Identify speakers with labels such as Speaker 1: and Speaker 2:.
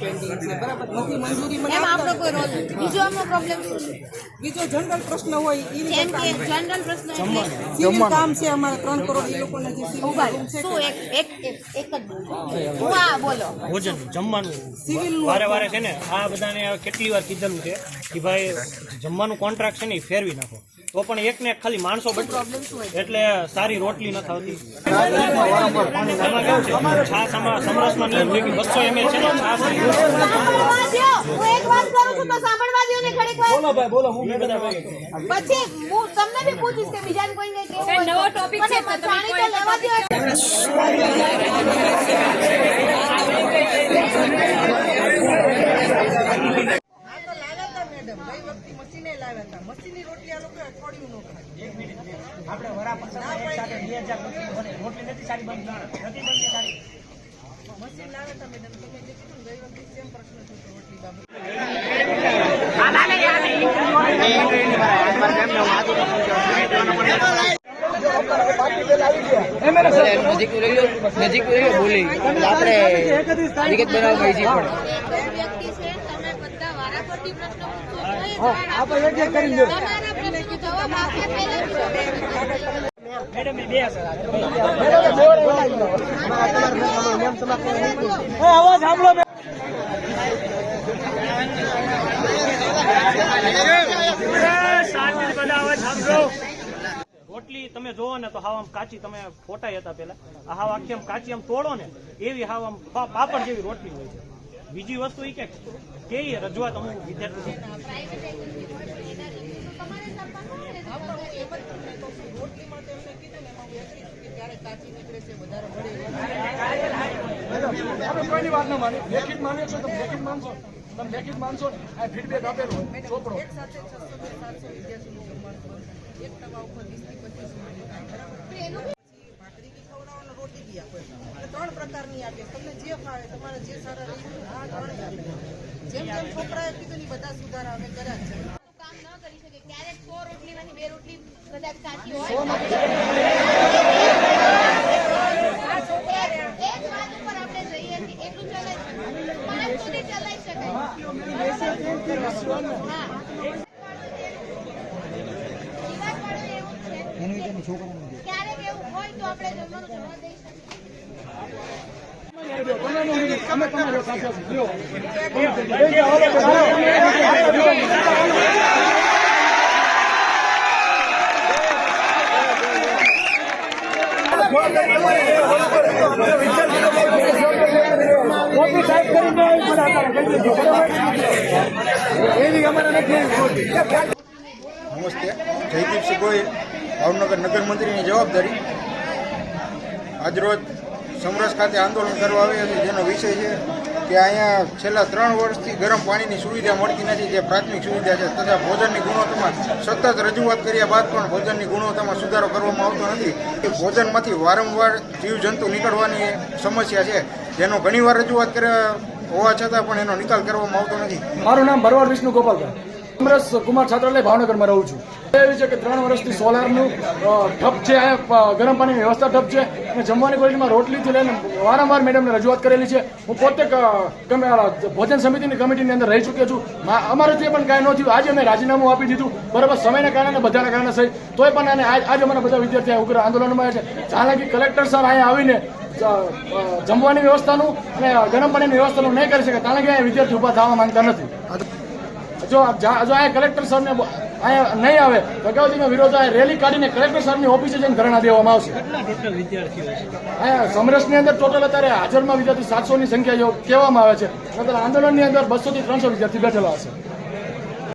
Speaker 1: Pending છે. બરાબર? નથી મંજૂરી મને
Speaker 2: આપણો કોઈ રોલ બીજો અમનો પ્રોબ્લેમ શું છે?
Speaker 1: બીજો જનરલ પ્રશ્ન હોય એ
Speaker 2: જેમ કે જનરલ પ્રશ્ન એટલે
Speaker 1: કામ છે અમારે ત્રણ કરોડ એ લોકોને જે સિવિલ
Speaker 2: ઊભા
Speaker 1: કામ
Speaker 2: રહો.
Speaker 1: છે
Speaker 2: શું એક એક એક એક જ બોલો હું બોલો.
Speaker 3: ભોજન જમવાનું.
Speaker 1: સિવિલ
Speaker 3: વારે વારે છે ને આ બધાને કેટલી વાર કીધેલું છે કે ભાઈ જમવાનું કોન્ટ્રાક્ટ છે ને એ ફેરવી નાખો. તો પણ એક ને એક ખાલી માણસો એટલે સારી રોટલી નથી આવતી છાસ સમરસમાં નિયમ છે કે બસો એમએલ છે.
Speaker 2: પછી હું તમને બી પૂછીશ કે હોય તો.
Speaker 4: નવો topic છે તો
Speaker 2: મને
Speaker 4: તમે
Speaker 2: જાણી
Speaker 4: કોઈ
Speaker 2: તો લેવા દ્યો.
Speaker 1: આ તો લાવ્યા હતા મેડમ ગઈ વખતે મશીને લાવ્યા હતા. મશીનની રોટલી આ લોકો અઠવાડિયું નો ખાય
Speaker 3: આપણે વરાપસરમાં એક સાથે બે હજાર રોટલી નથી સારી બનતી. નથી બનતી સારી.
Speaker 1: મશીન લાવ્યા હતા મેડમ. તમે જે કીધું ગઈ વખતે સેમ પ્રશ્ન થયો રોટલી બાબત.
Speaker 5: નજીક નજીક બોલી આપણે વિગત બનાવવા
Speaker 2: છે પ્રશ્ન પૂછો તો એ જવાબ આપો. તમારા પ્રશ્નનો જવાબ આપે પહેલા જ
Speaker 3: મેડમ બે હશે રોટલી તમે જોવો ને તો હાવ આમ કાચી તમે ફોટાઈ હતા પેલા હાવ આખી આમ કાચી આમ તોડો ને, એવી હાવ આમ પાપડ જેવી રોટલી હોય છે બીજી વસ્તુ એ કે કેવી રજૂઆત અમુક વિદ્યાર્થી
Speaker 6: આપણે કોઈની વાત ના માની. લેખિત માન્યો છો તમે લેખિત માનશો? તમે લેખિત માનશો? આ ફીડબેક આપેલો હોય. ચોપડો
Speaker 1: એક સાથે છસો થી સાતસો વિદ્યાર્થીનું જમવાનું એક ટકા ઉપર વીસથી પચીસ મિનિટ બરાબર પછી ભાખરી બી ખવડાવો અને રોટી બી આપો એટલે તમને જે ફાવે તમારે જે સારા રહી આ ત્રણેય આપે જેમ જેમ છોકરાએ કીધું ને બધા સુધારા અમે કર્યા છે.
Speaker 2: કામ ન કરી શકે. ક્યારેક સો રોટલીમાંથી બે રોટલી કદાચ કાચી હોય. એક વાત ઉપર આપણે જઈએ છીએ એટલું પાંચ સુધી ચલાવી શકાય. ક્યારેક એવું હોય તો આપણે જમવાનું જવા દઈ શકીએ.
Speaker 7: નમસ્તે. જયદીપસિંહ ગોહિલ ભાવનગર નગર મંત્રીની જવાબદારી. આજરોજ સમરસ ખાતે આંદોલન કરવા આવ્યા છે જેનો વિષય છે કે અહીંયા છેલ્લા ત્રણ વર્ષથી ગરમ પાણીની સુવિધા મળતી નથી, જે પ્રાથમિક સુવિધા છે, તથા ભોજનની ગુણવત્તામાં સતત રજૂઆત કર્યા બાદ પણ ભોજનની ગુણવત્તામાં સુધારો કરવામાં આવતો નથી. ભોજનમાંથી વારંવાર જીવજંતુ નીકળવાની સમસ્યા છે. જેનો ઘણીવાર રજૂઆત કર્યા હોવા છતાં પણ એનો નિકાલ કરવામાં આવતો નથી.
Speaker 6: મારું નામ ભરવાડ વિષ્ણુ ગોપાલભાઈ. અમરસ કુમાર છાત્રાલય ભાવનગરમાં રહું છું. એવી છે કે ત્રણ વર્ષથી સોલારનું ઠપ છે ગરમ પાણીની વ્યવસ્થા ઠપ છે અને જમવાની ક્વોલિટીમાં રોટલીથી લઈને વારંવાર મેડમને રજૂઆત કરેલી છે. હું પોતે ભોજન સમિતિની કમિટીની અંદર રહી ચૂક્યો છું. મા- અમારાથી પણ કાંઈ ન થયું, આજે અમે રાજીનામું આપી દીધું. બરાબર, સમયના કારણે બધાના કારણે સહી. તોય પણ આને આજ, આજે અમારા બધા વિદ્યાર્થીઓ ઉગ્ર આંદોલનમાં છે. હાલાકી કલેક્ટર સર અહીંયા આવીને જમવાની વ્યવસ્થાનું અને ગરમ પાણીની વ્યવસ્થાનું નહીં કરી શકે કારણ કે વિદ્યાર્થી ઊભા થવા માંગતા નથી. જો જા- આ કલેક્ટર સરને અહીંયા નહીં આવે તો અગાઉથી વિરોધ આ રેલી કાઢીને કલેક્ટર સરની ઓફિસે જઈને ધરણા દેવામાં આવશે. સમરસની અંદર ટોટલ અત્યારે હાજરમાં વિદ્યાર્થી સાતસો ની સંખ્યા કહેવામાં આવે છે આંદોલનની અંદર બસો થી ત્રણસો વિદ્યાર્થી બેઠેલા હશે.